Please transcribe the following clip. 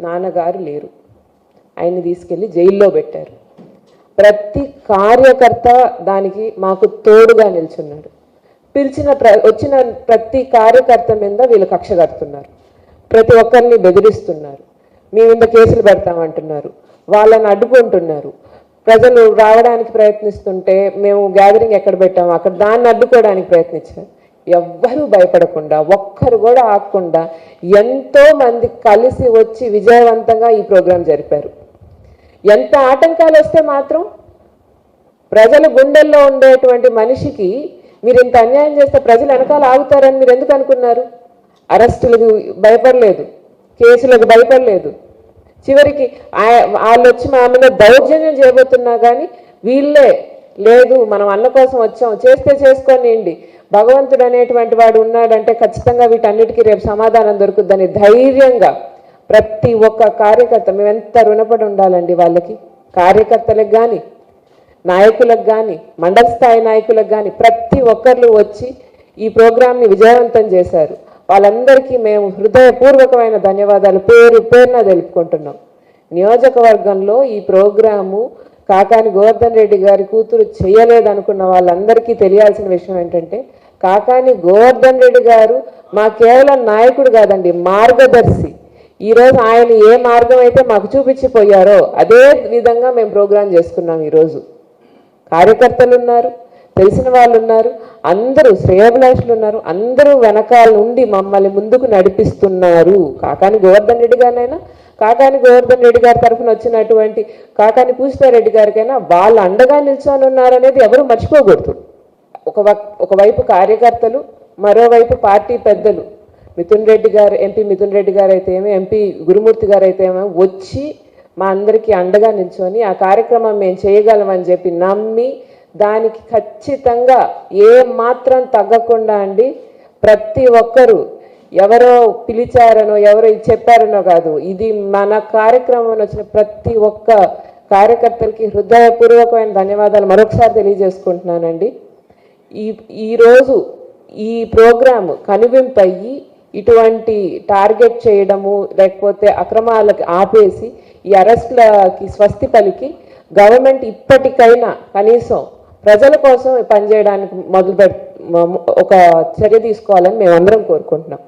నాన్నగారు లేరు. ఆయన్ని తీసుకెళ్ళి జైల్లో పెట్టారు. ప్రతి కార్యకర్త దానికి మాకు తోడుగా నిల్చున్నాడు. పిలిచిన ప్ర వచ్చిన ప్రతి కార్యకర్త మీద వీళ్ళు కక్ష కడుతున్నారు. ప్రతి ఒక్కరిని బెదిరిస్తున్నారు. మీ మీద కేసులు పెడతామంటున్నారు వాళ్ళని అడ్డుకుంటున్నారు. ప్రజలు రావడానికి ప్రయత్నిస్తుంటే మేము గ్యాదరింగ్ ఎక్కడ పెట్టాము? అక్కడ దాన్ని అడ్డుకోవడానికి ప్రయత్నించారు. ఎవ్వరూ భయపడకుండా ఒక్కరు కూడా ఆగకుండా ఎంతో మంది కలిసి వచ్చి విజయవంతంగా ఈ ప్రోగ్రాం జరిపారు. ఎంత ఆటంకాలు వస్తే మాత్రం ప్రజల గుండెల్లో ఉండేటువంటి మనిషికి మీరు ఇంత అన్యాయం చేస్తే ప్రజలు వెనకాల ఆగుతారని మీరు ఎందుకు అనుకున్నారు? అరెస్టులకు భయపడలేదు కేసులకు భయపడలేదు. చివరికి ఆ- వాళ్ళు వచ్చి మా మీద దౌర్జన్యం చేయబోతున్నా కానీ వీళ్ళే లేదు మనం అన్న కోసం వచ్చాం. చేస్తే చేసుకోనియండి భగవంతుడు అనేటువంటి వాడు ఉన్నాడంటే ఖచ్చితంగా వీటన్నిటికీ రేపు సమాధానం దొరుకుద్దని ధైర్యంగా ప్రతి ఒక్క కార్యకర్త మేము ఎంత రుణపడి ఉండాలండి వాళ్ళకి? కార్యకర్తలకు కానీ నాయకులకు కానీ మండల స్థాయి నాయకులకు కానీ ప్రతి ఒక్కరు వచ్చి ఈ ప్రోగ్రాంని విజయవంతం చేశారు. వాళ్ళందరికీ మేము హృదయపూర్వకమైన ధన్యవాదాలు. పేరు పేరున తెలుపుకుంటున్నాం. నియోజకవర్గంలో ఈ ప్రోగ్రాము కాకాని గోవర్ధన్ రెడ్డి గారి కూతురు చేయలేదనుకున్న వాళ్ళందరికీ తెలియాల్సిన విషయం ఏంటంటే కాకాని గోవర్ధన్ రెడ్డి గారు మా కేవలం నాయకుడు కాదండి మార్గదర్శి. ఈరోజు ఆయన ఏ మార్గం అయితే మాకు చూపించిపోయారో అదే విధంగా మేము ప్రోగ్రాం చేసుకున్నాం ఈరోజు కార్యకర్తలు ఉన్నారు తెలిసిన వాళ్ళు ఉన్నారు అందరూ శ్రేయాభిలాషులు ఉన్నారు అందరూ వెనకాల నుండి మమ్మల్ని ముందుకు నడిపిస్తున్నారు. కాకాని గోవర్ధన్ రెడ్డి గారినైనా కాకాని గోవర్ధన్ రెడ్డి గారి తరఫున వచ్చినటువంటి కాకాని పూజితారెడ్డి గారికైనా వాళ్ళు అండగా నిల్చొని ఉన్నారనేది ఎవరు మర్చిపోకూడదు. ఒక ఒకవైపు కార్యకర్తలు మరోవైపు పార్టీ పెద్దలు. మిథున్ రెడ్డి గారు ఎంపీ మిథున్ రెడ్డి గారు అయితే ఏమో ఎంపీ గురుమూర్తి గారు అయితే ఏమో వచ్చి మా అందరికీ అండగా నిల్చొని ఆ కార్యక్రమం మేము చేయగలమని చెప్పి నమ్మి దానికి ఖచ్చితంగా ఏ మాత్రం తగ్గకుండా అండి ప్రతి ఒక్కరూ ఎవరో పిలిచారనో ఎవరో ఇది చెప్పారనో కాదు ఇది మన కార్యక్రమం వచ్చిన ప్రతి ఒక్క కార్యకర్తలకి హృదయపూర్వకమైన ధన్యవాదాలు మరొకసారి తెలియజేసుకుంటున్నానండి. ఈ ఈరోజు ఈ ప్రోగ్రాము కనువింపయ్యి ఇటువంటి టార్గెట్ చేయడము లేకపోతే అక్రమాలకి ఆపేసి ఈ అరెస్టులకి స్వస్తి పలికి గవర్నమెంట్ ఇప్పటికైనా కనీసం ప్రజల కోసం పనిచేయడానికి మొదలు పెట్ ఒక చర్య తీసుకోవాలని మేమందరం కోరుకుంటున్నాం.